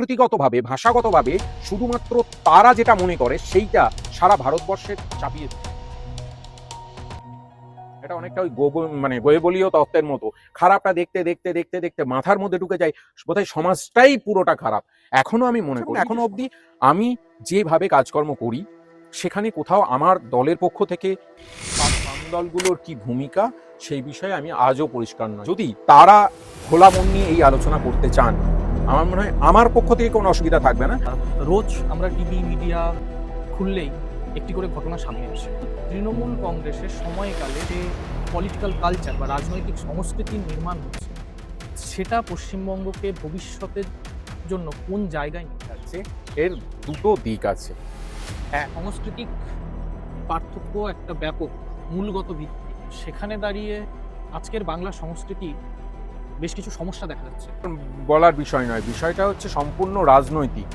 সংস্কৃতিগতভাবে ভাষাগতভাবে শুধুমাত্র তারা যেটা মনে করে, সেইটা সারা ভারতবর্ষে চাপিয়ে। এটা অনেকটা ওই গোব মানে গোয়েবলীয় তত্ত্বের মতো। খারাপটা দেখতে দেখতে দেখতে দেখতে মাথার মধ্যে ঢুকে যায়, বোধহয় সমাজটাই পুরোটা খারাপ। এখনও আমি মনে করি, এখনও অবধি আমি যেভাবে কাজকর্ম করি, সেখানে কোথাও আমার দলের পক্ষ থেকে দলগুলোর কি ভূমিকা, সেই বিষয়ে আমি আজও পরিষ্কার নয়। যদি তারা খোলা মন নিয়ে এই আলোচনা করতে চান আমার মনে হয় আমার পক্ষ থেকে কোনো অসুবিধা থাকবে না। রোজ আমরা টিভি মিডিয়া খুললেই একটি করে ঘটনা সামনে আসে। তৃণমূল কংগ্রেসের সময়কালে যে পলিটিক্যাল কালচার বা রাজনৈতিক সংস্কৃতির নির্মাণ হচ্ছে সেটা পশ্চিমবঙ্গকে ভবিষ্যতের জন্য কোন জায়গায় নিয়ে যাচ্ছে এর দুটো দিক আছে। হ্যাঁ সাংস্কৃতিক পার্থক্য একটা ব্যাপক মূলগত ভিত্তি। সেখানে দাঁড়িয়ে আজকের বাংলা সংস্কৃতি বেশ কিছু সমস্যা দেখা যাচ্ছে। বলার বিষয় নয় বিষয়টা হচ্ছে সম্পূর্ণ রাজনৈতিক।